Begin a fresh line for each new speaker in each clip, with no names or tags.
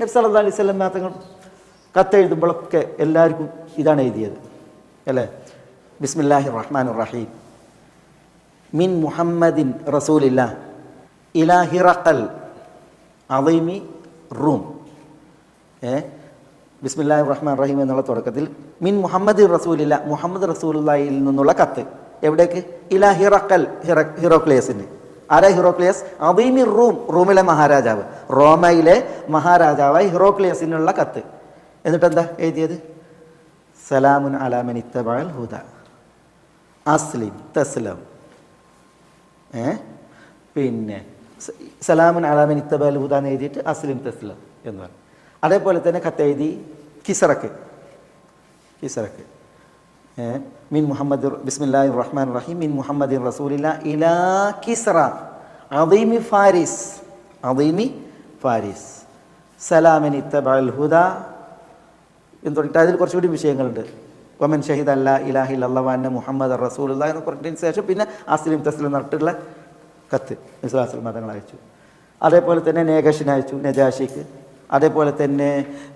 നബി സല്ലല്ലാഹു അലൈഹി സ്വലം തങ്ങൾ കത്തെഴുതുമ്പോഴൊക്കെ എല്ലാവർക്കും ഇതാണ് എഴുതിയത് അല്ലേ? ബിസ്മില്ലാഹി റഹ്മാൻ റഹീം. മിൻ മുഹമ്മദിൻ റസൂലില്ല ഇലാ ഹിറഖൽ അവൈമി റൂം. ഏ? ബിസ്മില്ലാഹി റഹ്മാൻ റഹീം എന്നുള്ള തുടക്കത്തിൽ മിൻ മുഹമ്മദ് റസൂലില്ല മുഹമ്മദ് റസൂലുള്ളാഹിയിൽ നിന്നുള്ള കത്ത്. എവിടേക്ക്? ഇലാ ഹിറക്കൽ ഹിറ ആരാ ഹിറോക്ലിയസ്? അബീമി റൂം റൂമിലെ മഹാരാജാവ്. റോമയിലെ മഹാരാജാവായി ഹിറോക്ലിയസിനുള്ള കത്ത്. എന്നിട്ട് എന്താ എഴുതിയത്? സലാമുൻ അലാമൻ ഇത്തബാൽ ഹുദ. അസ്ലിം തസ്ലം. ഏ? പിന്നെ സലാമുൻ അലാമൻ ഇത്തബാൽ ഹുദ എന്ന് എഴുതിയിട്ട് അസ്ലിം തസ്ലം എന്ന് പറഞ്ഞു. അതേപോലെ തന്നെ കത്തെഴുതി കിസറക്ക്. കിസറക്ക്. ഏ, മിൻ മുഹമ്മദ് ബിസ്മില്ലാഹി റഹ്മാൻ റഹീം മിൻ മുഹമ്മദിൻ റസൂലില്ല ഇലാ കിസ്റ അദീമി ഫാരിസ് അദീമി ഫാരിസ്. സലാമിൻ ഇത്തബൽ ഹുദ. എന്ന് പറഞ്ഞിട്ട് അതിൽ കുറച്ചുകൂടി വിഷയങ്ങളുണ്ട്. ഒമൻ ഷഹീദ് അല്ല ഇലാഹി അള്ളവാന്ന മുഹമ്മദ് റസൂലുള്ള എന്ന് പറഞ്ഞതിന് ശേഷം പിന്നെ അസ്ലിം തസ്ലിം നടത്തിയിട്ടുള്ള കത്ത് ഇസ്ലാസ്ലിം മതങ്ങൾ അയച്ചു. അതേപോലെ തന്നെ നേഗഷിന് അയച്ചു നജാഷിക്ക്. അതേപോലെ തന്നെ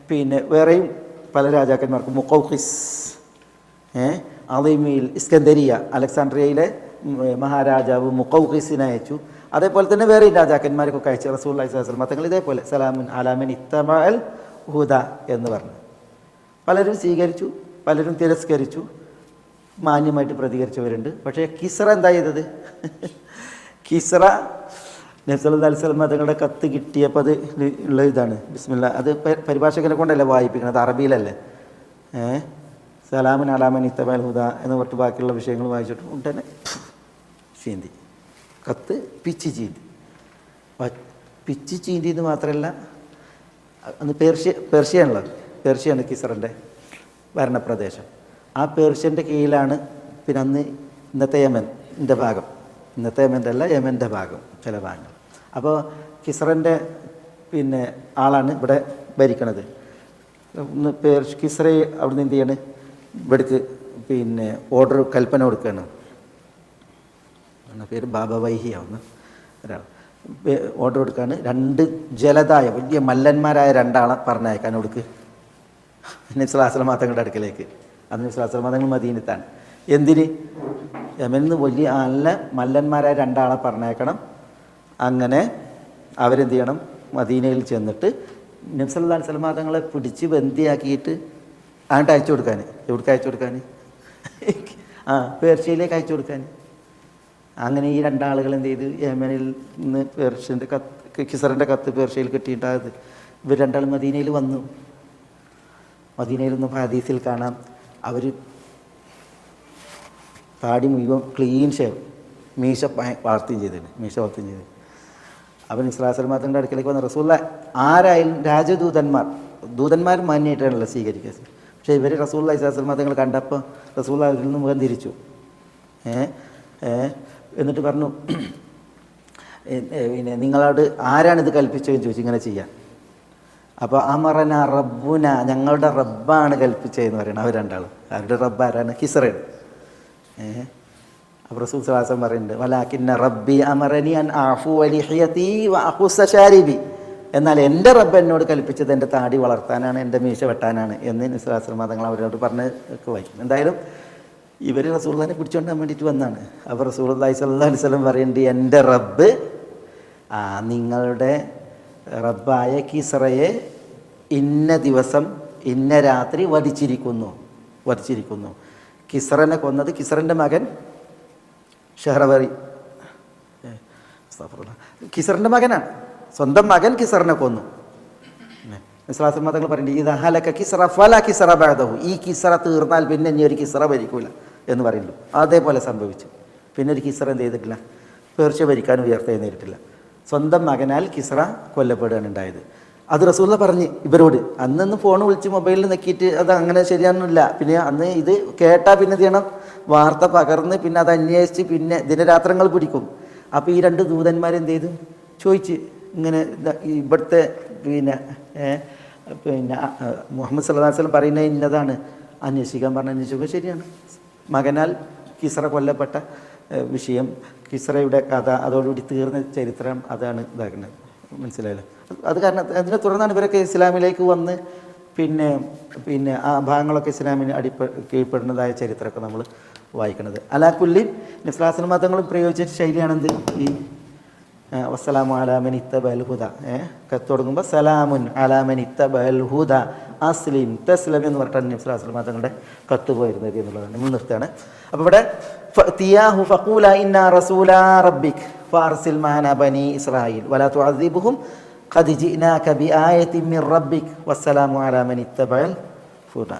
പിന്നെ വേറെയും പല രാജാക്കന്മാർക്കും മുക്കൗഖിസ് ഏ? അലീമിൽ ഇസ്കന്ദരിയ അലക്സാണ്ട്രിയയിലെ മഹാരാജാവ് മുക്കൗഖിസിനെ അയച്ചു. അതേപോലെ തന്നെ വേറെ രാജാക്കന്മാർക്കൊക്കെ അയച്ചു. റസൂൽ അലൈഹി മതങ്ങൾ ഇതേപോലെ സലാമുൻ അലാമിൻ ഇത്തമൽ ഹുദ എന്ന് പറഞ്ഞു. പലരും സ്വീകരിച്ചു പലരും തിരസ്കരിച്ചു മാന്യമായിട്ട് പ്രതികരിച്ചവരുണ്ട്. പക്ഷേ കിസ്ര എന്താ ചെയ്തത്? കിസ്ര നബ്സല്ലാ അലിസ്ലം തങ്ങളുടെ കത്ത് കിട്ടിയപ്പോൾ അത് ഉള്ള ഇതാണ്. ബിസ്മില്ല അത് പരിഭാഷകനെ കൊണ്ടല്ലേ വായിപ്പിക്കുന്നത് അറബിയിലല്ലേ? ഏ? സലാമൻ അലാമൻ ഇത്തബാൽ ഹുദ എന്ന് പറഞ്ഞിട്ട് ബാക്കിയുള്ള വിഷയങ്ങൾ വായിച്ചിട്ട് ഉടനെ ചീന്തി. കത്ത് പിച്ച് ചീന്തി. പിച്ച് ചീന്തി എന്ന് മാത്രമല്ല അന്ന് പേർഷ്യ പേർഷ്യയാണല്ലോ പേർഷ്യയാണ് കിസറിന്റെ ഭരണപ്രദേശം. ആ പേർഷ്യന്റെ കീഴിലാണ് പിന്നെ അന്ന് ഇന്നത്തെ യമന്റെ ഭാഗം. ഇന്നത്തെ യമന്റെ അല്ല യമന്റെ ഭാഗം ചില ഭാഗങ്ങൾ. അപ്പോൾ കിസറിന്റെ പിന്നെ ആളാണ് ഇവിടെ ഭരിക്കണത്. ഒന്ന് കിസറെ അവിടുന്ന് എന്ത് ചെയ്യാണ്? ഇവിടേക്ക് പിന്നെ ഓർഡർ കൽപ്പന കൊടുക്കുകയാണ് പേര്? ബാബ വൈഹിയാവുന്ന ഒരാൾ. ഓർഡർ കൊടുക്കാണ്. രണ്ട് ജലതായ വലിയ മല്ലന്മാരായ രണ്ടാളെ പറഞ്ഞയക്കാൻ കൊടുക്ക് നിസ്ലാസ്ലം തങ്ങളുടെ അടുക്കലേക്ക്. അന്ന് നിസ്ലാസ്ലം തങ്ങൾ മദീനത്താണ്. എന്തിന്? യമനിന്ന് വലിയ നല്ല മല്ലന്മാരായ രണ്ടാളെ പറഞ്ഞയക്കണം. അങ്ങനെ അവരെന്ത് ചെയ്യണം? മദീനയിൽ ചെന്നിട്ട് നബ്സല്ലാ സലമാതങ്ങളെ പിടിച്ച് ബന്ദിയാക്കിയിട്ട് അങ്ങോട്ട് അയച്ചു കൊടുക്കാൻ. എവിടേക്ക് അയച്ചു കൊടുക്കാൻ? ആ പേർഷ്യയിലേക്ക് അയച്ചു കൊടുക്കാൻ. അങ്ങനെ ഈ രണ്ടാളുകൾ എന്ത് ചെയ്ത്? യമനിൽ നിന്ന് പേർഷ്യന്റെ കത്ത് കിസറിന്റെ കത്ത് പേർഷ്യയിൽ കിട്ടിയിട്ടായത് ഇവർ രണ്ടാളും മദീനയിൽ വന്നു. മദീനയിൽ നിന്ന് ഹദീസിൽ കാണാം. അവർ താടി മുഴുവൻ ക്ലീൻ ഷേവ് മീശ വളർത്തുകയും ചെയ്തിട്ടുണ്ട് മീശ വളർത്തുകയും ചെയ്ത് അവൻ ഇസ്ലാസൽമാത്തിന്റെ അടുക്കലേക്ക് വന്ന. റസൂല്ല ആരായാലും രാജദൂതന്മാർ ദൂതന്മാർ മാന്യമായിട്ടാണല്ലോ സ്വീകരിക്കുക. പക്ഷേ ഇവർ റസൂല്ല ഇസ്ലാസൽമാത്തങ്ങൾ കണ്ടപ്പോൾ റസൂല്ല അവരിൽ നിന്ന് മുഖം തിരിച്ചു. എന്നിട്ട് പറഞ്ഞു പിന്നെ നിങ്ങളോട് ആരാണിത് കൽപ്പിച്ചതെന്ന് ചോദിച്ചു ഇങ്ങനെ ചെയ്യാൻ. അപ്പോൾ അമറന റബ്ബുന ഞങ്ങളുടെ റബ്ബാണ് കൽപ്പിച്ചതെന്ന് പറയണം അവർ രണ്ടാളും. അവരുടെ റബ്ബ് ആരാണ്? ഹിസറയാണ് അപ്പോൾ റസൂൽ സലാസം പറയുന്നുണ്ട് വലാക്കിന്ന റബ്ബി അമറനി അൻ ആഫു വലിഹിയത്തി ഷാരിബി. എന്നാൽ എന്റെ റബ്ബ് എന്നോട് കൽപ്പിച്ചത് എന്റെ താടി വളർത്താനാണ് എന്റെ മീശ വെട്ടാനാണ് എന്ന് നിസ്ലാസ്ലം തങ്ങൾ അവരോട് പറഞ്ഞ് ഒക്കെ വായിക്കും. എന്തായാലും ഇവർ റസൂള്ളാനെ പിടിച്ചുകൊണ്ടാൻ വേണ്ടിയിട്ട് വന്നാണ്. അപ്പോൾ റസൂള്ളി അലൈഹി സ്വലം പറയുന്നുണ്ട് എന്റെ റബ്ബ് ആ നിങ്ങളുടെ റബ്ബായ കിസ്റയെ ഇന്ന ദിവസം ഇന്ന രാത്രി വധിച്ചിരിക്കുന്നു വധിച്ചിരിക്കുന്നു. കിസ്റനെ കൊന്നത് കിസ്റന്റെ മകൻ ഷെഹ്റവറി. കിസറിന്റെ മകനാണ്. സ്വന്തം മകൻ കിസറിനെ കൊന്നു. പറയുന്നുണ്ട് ഹലക്ക കിസറ ഫല കിസറ ഈ കിസറ തീർന്നാൽ പിന്നെ ഇനി ഒരു കിസറ ഭരിക്കൂല എന്ന് പറയുന്നു. അതേപോലെ സംഭവിച്ചു. പിന്നെ ഒരു കിസറ എന്ത് ചെയ്തിട്ടില്ല? പേർച്ച ഭരിക്കാൻ ഉയർത്തെഴുന്നേറ്റിട്ടില്ല സ്വന്തം മകനാൽ കിസറ കൊല്ലപ്പെടുകയാണ് ഉണ്ടായത്. അത് റസൂല്ല പറഞ്ഞ് ഇവരോട് അന്നൊന്ന് ഫോൺ വിളിച്ച് മൊബൈലിൽ നെക്കിയിട്ട് അത് അങ്ങനെ ശരിയാണെന്നില്ല. പിന്നെ അന്ന് ഇത് കേട്ടാൽ പിന്നെ ചെയ്യണം? വാർത്ത പകർന്ന് പിന്നെ അത് അന്വേഷിച്ച് പിന്നെ ദിനരാത്രങ്ങൾ പിടിക്കും. അപ്പോൾ ഈ രണ്ട് ദൂതന്മാരെന്ത് ചെയ്തു? ചോദിച്ച് ഇങ്ങനെ ഇവിടുത്തെ പിന്നെ പിന്നെ മുഹമ്മദ് വസല്ലം പറയുന്നത് ഇന്നതാണ്. അന്വേഷിക്കാൻ പറഞ്ഞ അന്വേഷിക്കുക ശരിയാണ്. മകനാൽ കിസ്ര കൊല്ലപ്പെട്ട വിഷയം കിസ്രയുടെ കഥ അതോടുകൂടി തീർന്ന ചരിത്രം അതാണ് ഇതാക്കുന്നത്. മനസ്സിലായല്ലോ? അത് കാരണം അതിനെ തുടർന്നാണ് ഇവരൊക്കെ ഇസ്ലാമിലേക്ക് വന്ന് പിന്നെ പിന്നെ ആ ഭാഗങ്ങളൊക്കെ ഇസ്ലാമിന് അടിപ്പ കീഴ്പ്പെടുന്നതായ ചരിത്രമൊക്കെ നമ്മൾ വായിക്കുന്നത്. അലാക്കുല്ലി നിസ്ലാസന മതങ്ങളും പ്രയോഗിച്ച ശൈലിയാണെന്ത്? ഈ വസ്സലാമു അലാമൻ ഇത്തബൽ ഹുദ. ഏ കത്ത് തുടങ്ങുമ്പോൾ സലാമുൻ അലാമൻ ഇത്തബൽ ഹുദ. അസ്ലിം തസ്ലം എന്ന് പറഞ്ഞിട്ടാണ് നിസ്ലാസന മതങ്ങളുടെ കത്ത് പോയിരുന്നത് എന്നുള്ളതാണ്. നമ്മൾ നിർത്തുകയാണ്. അപ്പോൾ ഇവിടെ തിയാഹു ഫഖൂല ഇന്ന റസൂല റബ്ബിക് ഫാർസിൽ മാന ബനി ഇസ്രായേൽ വലാ തുഅദ്ദിബുഹും ഖദ് ജിനാക ബിആയത്തിൻ മിൻ റബ്ബിക് വസ്സലാമു അലാ മൻ ഇത്തബഅൽ ഹുദ.